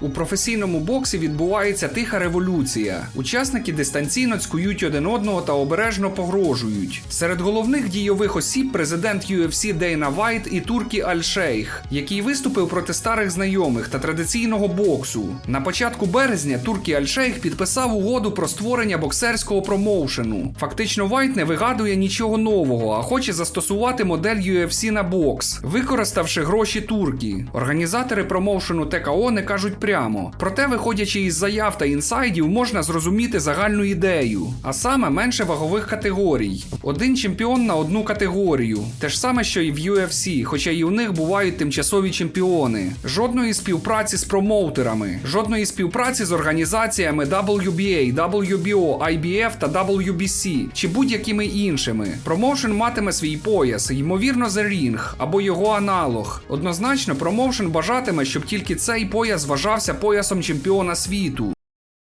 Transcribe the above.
У професійному боксі відбувається тиха революція. Учасники дистанційно цькують один одного та обережно погрожують. Серед головних дійових осіб президент UFC Дейна Вайт і Туркі Аль-Шейх, який виступив проти старих знайомих та традиційного боксу. На початку березня Туркі Аль-Шейх підписав угоду про створення боксерського промоушену. Фактично, Вайт не вигадує нічого нового, а хоче застосувати модель UFC на бокс, використавши гроші турки. Організатори промоушену ТКО не кажуть прямо. Проте, виходячи із заяв та інсайдів, можна зрозуміти загальну ідею, а саме менше вагових категорій. Один чемпіон на одну категорію. Те ж саме, що і в UFC, хоча і у них бувають тимчасові чемпіони. Жодної співпраці з промоутерами, жодної співпраці з організаціями WBA, WBO, IBF та WBC чи будь-якими іншими. Промоушен матиме свій пояс, ймовірно, The Ring або його аналог. Однозначно, промоушен бажатиме, щоб тільки цей пояс вважався поясом чемпіона світу.